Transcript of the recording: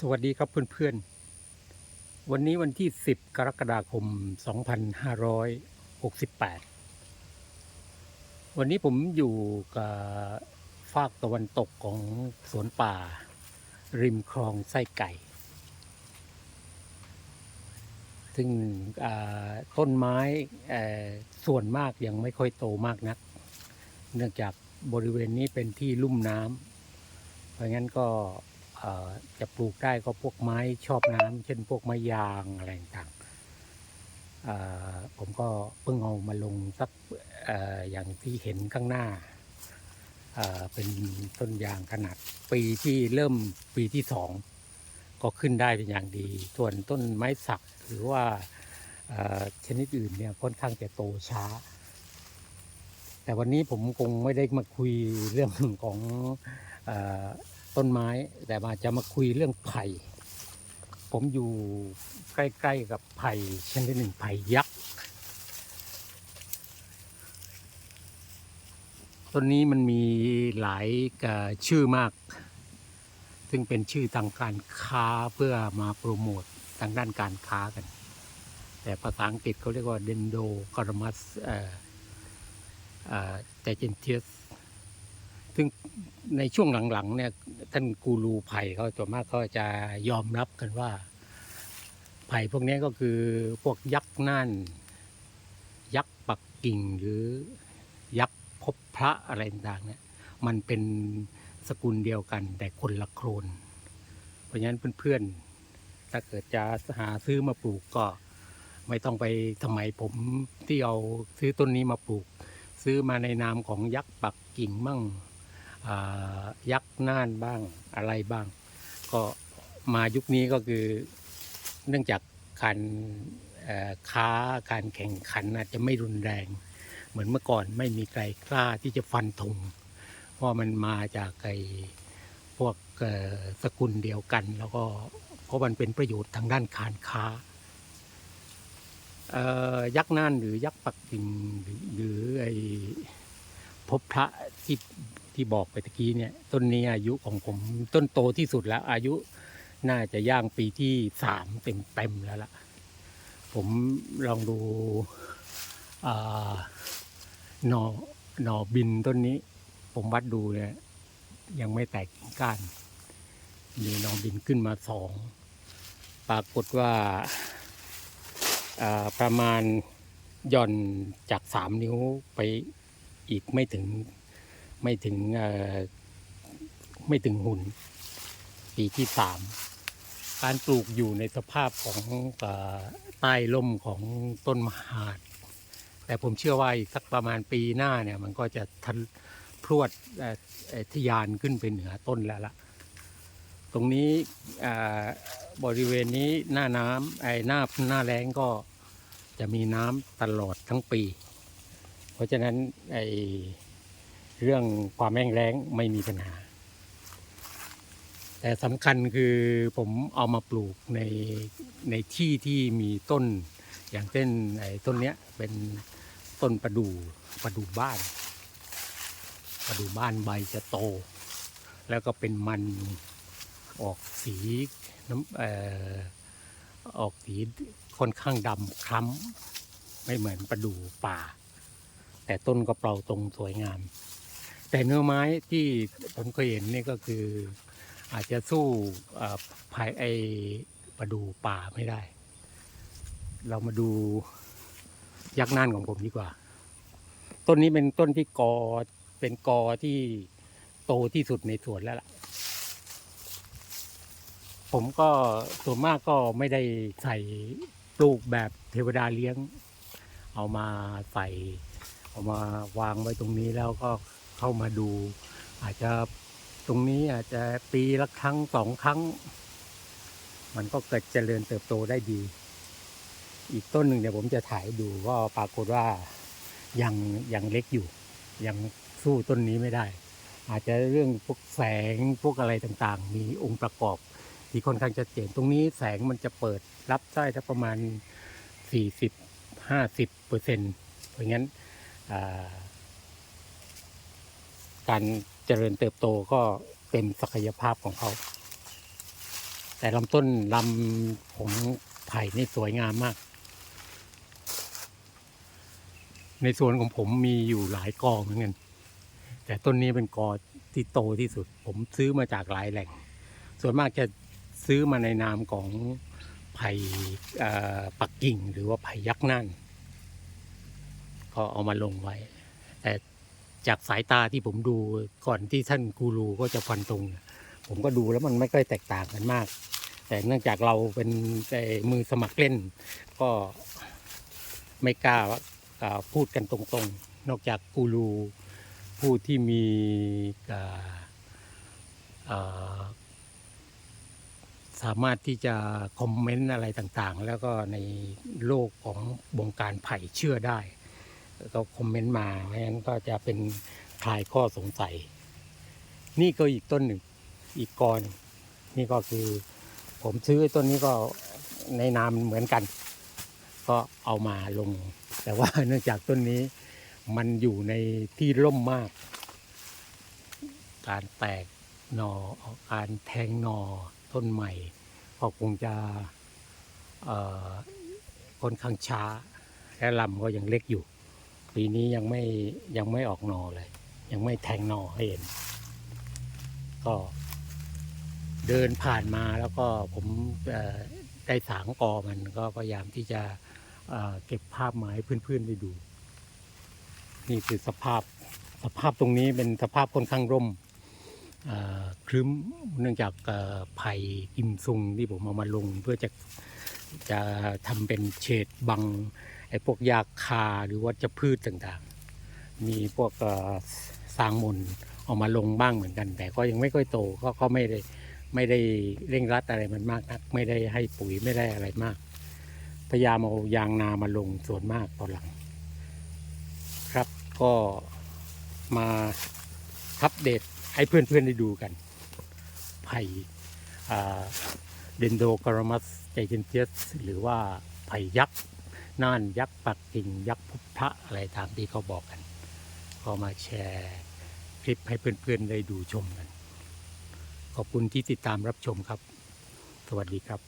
สวัสดีครับเพื่อนๆ วันนี้วันที่ 10 กรกฎาคม 2568 วันนี้ผมอยู่กับฝากตะวันตกของสวนป่า ริมคลองไส้ไก่ ซึ่งต้นไม้ส่วนมากยังไม่ค่อยโตมากนัก เนื่องจากบริเวณนี้เป็นที่ลุ่มน้ำเพราะงั้นก็ จะปลูกได้ก็พวกไม้ชอบน้ำเช่นพวกไม้ยางอะไรต่างผมก็เพิ่งเอามาลงสักออย่างที่เห็นข้างหน้า เป็นต้นยางขนาดปีที่เริ่มปีที่สองก็ขึ้นได้เป็นอย่างดี ส่วนต้นไม้สักหรือว่าชนิดอื่นเนี่ยค่อนข้างจะโตช้า แต่วันนี้ผมคงไม่ได้มาคุยเรื่องของ ต้นไม้ แต่มาจะมาคุยเรื่องไผ่ ผมอยู่ใกล้ๆกับไผ่ชนิดหนึ่งไผ่ยักษ์ต้นนี้มันมีหลายชื่อมาก ซึ่งเป็นชื่อทางการค้าเพื่อมาโปรโมททางด้านการค้ากัน แต่ภาษาอังกฤษเขาเรียกว่าเดนโดกรมัสเอ่อเจเจนเทียสซึ่งในช่วงหลังๆเนี่ย ท่านกูรูไผ่เขาส่วนมากเขาจะยอมรับกันว่า ไผ่พวกนี้ก็คือพวกยักษ์น่าน ยักษ์ปักกิ่งหรือยักษ์พบพระอะไรต่างๆเนี่ยมันเป็นสกุลเดียวกันแต่คนละโครนเพราะฉะนั้นเพื่อนๆ ถ้าเกิดจะหาซื้อมาปลูกก็ไม่ต้องไปสมัยผมที่เอาซื้อต้นนี้มาปลูก ซื้อมาในนามของยักษ์ปักกิ่งบ้าง ยักษ์น่านบ้างอะไรบ้าง ก็มายุคนี้ก็คือเนื่องจากการค้าการแข่งขันอาจจะไม่รุนแรง เหมือนเมื่อก่อนไม่มีใครกล้าที่จะฟันธงเพราะมันมาจากไอพวกสกุลเดียวกัน แล้วก็เพราะมันเป็นประโยชน์ทางด้านการค้ายักษ์น่านหรือยักษ์ปักกิ่งหรือไอพบพระที่ ที่บอกไปตะกี้เนี่ยต้นนี้อายุของผมต้นโตที่สุดแล้ว อายุน่าจะย่างปีที่สามเต็มเต็มๆแล้วล่ะ ผมลองดูหนอหนอบินต้นนี้ ผมวัดดูเนี่ยยังไม่แตกกิ่งก้าน มีหนอบินขึ้นมาสองปรากฏว่าาประมาณย่อนจากสามนิ้วไปอีกไม่ถึง ไม่ถึงไม่ถึงหุ่น ปีที่สามการปลูกอยู่ในสภาพของอใต้ร่มของต้นมหาด แต่ผมเชื่อว่าอีกสักประมาณปีหน้าเนี่ยมันก็จะทันพรวดอ่อเอ่อทยานขึ้นไปเหนือต้นแล้วล่ะ ตรงนี้บริเวณนี้หน้าน้ำไอ้หน้าหน้าแล้งก็จะมีน้ำตลอดทั้งปี เพราะฉะนั้นไอ้ เรื่องความแห้งแล้งไม่มีปัญหา แต่สำคัญคือผมเอามาปลูกในในที่ที่มีต้น อย่างเช่นไอ้ต้นเนี้ยเป็นต้นประดู่ประดู่บ้าน ประดู่บ้านใบจะโต แล้วก็เป็นมันออกสีน้ำเอ่อออกสีค่อนข้างดำคล้ำไม่เหมือนประดู่ป่า แต่ต้นก็เปล่าตรงสวยงาม แต่เนื้อไม้ที่ผมเคยเห็นนี่ก็คือ อาจจะสู้ภายไอประดูป่าไม่ได้ เรามาดูยักษ์น่านของผมดีกว่า ต้นนี้เป็นต้นที่กอเป็นกอที่โตที่สุดในสวนแล้วล่ะ ผมก็ส่วนมากก็ไม่ได้ใส่ปลูกแบบเทวดาเลี้ยง เอามาใส่ เอามาวางไว้ตรงนี้แล้วก็ เข้ามาดู อาจจะตรงนี้อาจจะปีละครั้งสองครั้ง มันก็เกิดเจริญเติบโตได้ดี อีกต้นหนึ่งเนี่ยวผมจะถ่ายดูก็ปรากฏว่ายังยังเล็กอยู่ ยังสู้ต้นนี้ไม่ได้ อาจจะเรื่องพวกแสงพวกอะไรต่างๆ มีองค์ประกอบที่ค่อนข้างชัดเจนตรงนี้แสงมันจะเปิดรับได้ถ้าประมาณ 40 50เปอร์เซ็นต์เพราะงั้นอ่า การเจริญเติบโตก็เต็มศักยภาพของเขา แต่ลำต้นลำของไผ่นี่สวยงามมาก ในสวนของผมมีอยู่หลายกอเหมือนกัน แต่ต้นนี้เป็นกอที่โตที่สุด ผมซื้อมาจากหลายแหล่ง ส่วนมากจะซื้อมาในนามของไผ่ปักกิ่งหรือว่าไผ่ยักษ์นั่นก็เอามาลงไว้ จากสายตาที่ผมดูก่อนที่ท่านกูรูก็จะฟันตรง ผมก็ดูแล้วมันไม่ค่อยแตกต่างกันมาก แต่เนื่องจากเราเป็นแต่มือสมัครเล่น ก็ไม่กล้าพูดกันตรงๆ นอกจากกูรูผู้ที่มีสามารถที่จะคอมเมนต์อะไรต่างๆ แล้วก็ในโลกของวงการไผ่เชื่อได้ ก็คอมเมนต์มาไม่งั้นก็จะเป็นคลายข้อสงสัย นี่ก็อีกต้นหนึ่งอีกกอนนี่ก็คือ ผมซื้อต้นนี้ก็ในนามเหมือนกัน ก็เอามาลง แต่ว่าเนื่องจากต้นนี้มันอยู่ในที่ร่มมาก การแตกหนอการแทงหนอต้นใหม่ก็คงจะค่อนข้างช้า และลำก็ยังเล็กอยู่ ปีนี้ยังไม่ยังไม่ออกนอเลย ยังไม่แทงนอให้เห็น ก็เดินผ่านมาแล้วก็ผมได้สางกอมันก็พยายามที่จะเเก็บภาพมาให้เพื่อนๆได้ดู นี่คือสภาพสภาพตรงนี้เป็นสภาพค่อนข้างร่มครึ้มเนื่องจากไผ่กิมซุงที่ผมเอามาลงเพื่อจะจะทำเป็นเฉดบัง ไอ้พวกยาคาหรือวัชพืชต่างๆ มีพวกสางมนเอามาลงบ้างเหมือนกัน แต่ก็ยังไม่ค่อยโตก็ก็ไม่ได้ไม่ได้เร่งรัดอะไรมันมากนัก ไม่ได้ให้ปุ๋ยไม่ได้อะไรมาก พยายามเอายางนามาลงส่วนมากตอนหลัง ครับก็มาอัปเดตให้เพื่อนๆได้ดูกัน ไผ่เดนโดกรามัสใจเจนเจสหรือว่าไผ่ยักษ์ น่านยักษ์ปักกิ่งยักษ์พุทธะอะไรตามที่เขาบอกกัน ก็มาแชร์คลิปให้เพื่อนๆได้ดูชมกัน ขอบคุณที่ติดตามรับชมครับ สวัสดีครับ